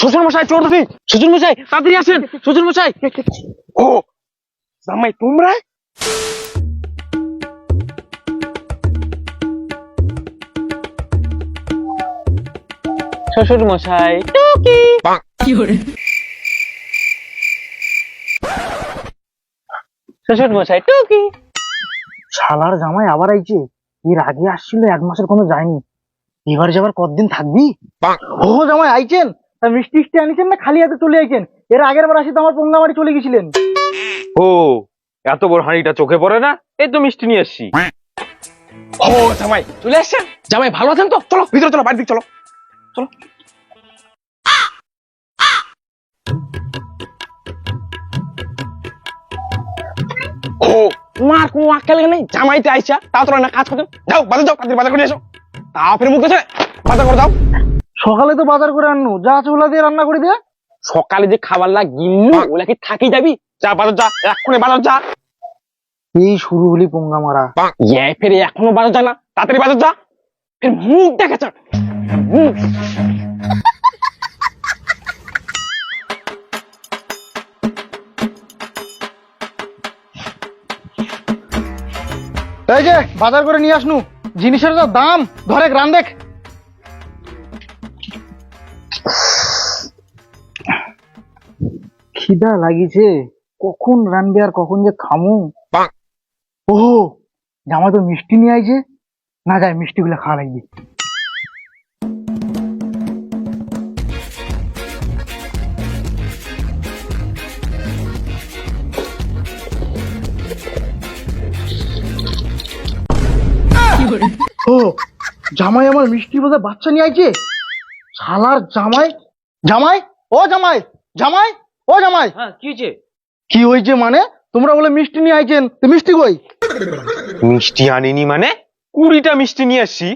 শ্বশুর মশাই চোর ধরছি শ্বশুর মশাই তাড়াতাড়ি আসেন। শ্বশুর মশাই ও জামাই তোমরা শ্বশুর মশাই টুকি শ্বশুর মশাই টুকি। শালার জামাই আবার আইছে। এর আগে আসছিল এক মাসের কোনো যায়নি। এবার যাবার কতদিন থাকবি? ও জামাই আইছেন? তা মিষ্টি মিষ্টি আনিছেন না? খালি হাতে চলে আইছেন। এর আগের বার আসি তো আমার পঙ্গামারি চলে গেছিলেন। ও এত বড় হাঁড়িটা চোখে পড়ে না? এই তো মিষ্টি নিয়ে এসছি ও জামাই চলে আসছেন? জামাই ভালো আছেন তো? চলো ভিতরে চলো বাড়ির দিকে চলো। চলো। ও তোমার কোনো আক্কেল নেই? জামাইতে আইসা তাও তোরা না কাজ করতে। যাও বাজার যাও তাদের বাজার করে এসো তাও ফের মুখ বাজার করে দাও। সকালে তো বাজার করে আনু যা আছে ওগুলা দিয়ে রান্না করে দিয়ে সকালে যে খাবার লাগ গিন্নু ওলা কি থাকি যাবি? যা বাজার যা এক্ষুনি বাজার যা। এই শুরু হলি পঙ্গা মারা। ইয়ে ফের এখনও বাজার যা না। তাড়াতাড়ি বাজার যা। ফের মুখ দেখাচ্ছ মুখ। এই যে বাজার করে নিয়ে আসনু। জিনিসের যা দাম ধরে গ্রাম দেখ খিদা লাগিছে। কখন রানবে আর কখন যে খামু? ও জামা তো মিষ্টি নিয়ে আইছে। না যায় মিষ্টি গুলা খাওয়া লাগবে। ও জামাই আমার মিষ্টি বোধহয় বাচ্চা নিয়ে আইছে। শালার জামাই। জামাই? ও জামাই জামাই! ও জামাই। হ্যাঁ কি হয়েছে? কি হয়েছে মানে? তোমরা বলে মিষ্টি নিয়ে আইছেন। তো মিষ্টি কই? মিষ্টি আনিনি মানে? কুড়িটা মিষ্টি নিয়ে আসছি।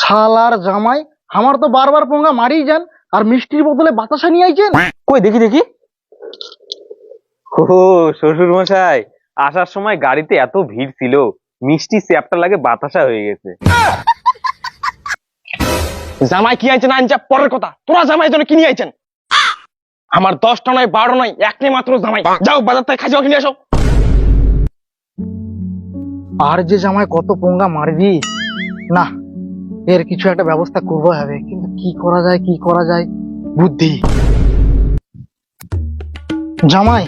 শালার জামাই আমার তো বারবার পোঙ্গা মারিয়ে যান আর মিষ্টির বদলে বাতাসা নিয়ে আইছেন? কই দেখি দেখি। ও শ্বশুর মশাই আসার সময় গাড়িতে এত ভিড় ছিল মিষ্টি চ্যাপটা লাগে বাতাসা হয়ে গেছে। জামাই কি আইছেন? আনছা পরের কথা। তোরা জামাই জন্য কি নিয়ে আইছেন? আমার দশটা নয় বারো নয় একটি মাত্র জামাই। যাও বাজার থেকে খাজা কিনে আসো। আর যে জামাই কত পোঙ্গা মারবি? না এর কিছু একটা ব্যবস্থা করব হবে। কিন্তু কি করা যায় কি করা যায়? বুদ্ধি। জামাই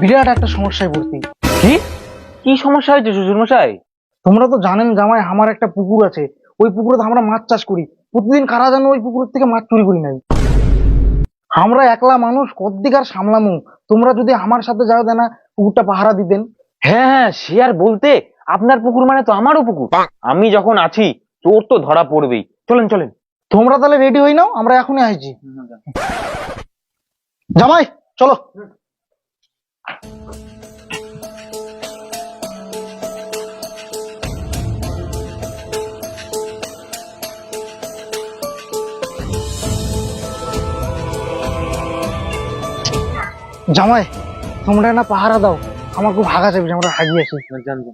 বিরাট একটা সমস্যায় পড়তি কি? কি সমস্যা হয়েছে শ্বশুর মশাই তোমরা তো জানেন জামাই আমার একটা পুকুর আছে। ওই পুকুরে তো আমরা মাছ চাষ করি। প্রতিদিন কারা জানো ওই পুকুর থেকে মাছ চুরি করি নাই? আমরা একলা মানুষ কদ্দিকার সামলামু? তোমরা যদি আমার সাথে যাও দেনা পুকুরটা পাহারা দিতেন। হ্যাঁ হ্যাঁ সে আর বলতে আপনার পুকুর মানে তো আমারও পুকুর। আমি যখন আছি তোর তো ধরা পড়বেই। চলেন চলেন। তোমরা তাহলে রেডি হই নাও আমরা এখনই আসছি। জামাই চলো। জামাই তোমরা না পাহারা দাও। আমার খুব হাগা চাইবে আমরা হাগিয়ে আসি জানব।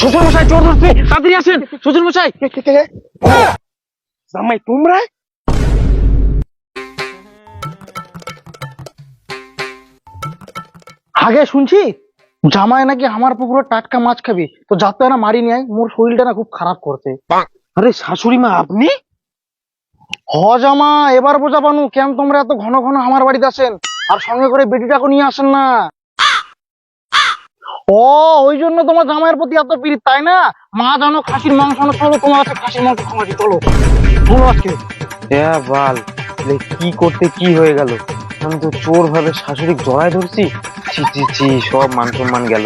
শ্বশুর মশাই চোর ধরছে। তাড়াতাড়ি আসেন। শ্বশুর মশাই জামাই তোমরা আগে শুনছি জামাই নাকি আমার পুকুরে টাটকা মাছ খাবি। তো যাতে না মারি নিয়ে মোর শরীরটা না খুব খারাপ করছে। আরে শাশুড়ি মা আপনি? হ জামা এবার বোঝা পানু কেন তোমরা এত ঘন ঘন আমার বাড়িতে আসেন? আর সঙ্গে করে বেটিটাকে নিয়ে আসেন না? ও ওই জন্য তোমার জামাইয়ের প্রতি এত পিড়িত তাই না? মা জানো খাসির মাংস চলো তোমার কাছে খাসির মাংস খাওয়াছি চলো। চলো আজকে। হ্যাঁ বাল কি করতে কি হয়ে গেল? আমি তো চোর ভাবে শাশুড়ি জড়ায় ধরছি। ছি ছি সব মান সম্মান গেল।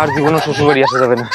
আর জীবনে শ্বশুর বাড়ি আসা যাবে না।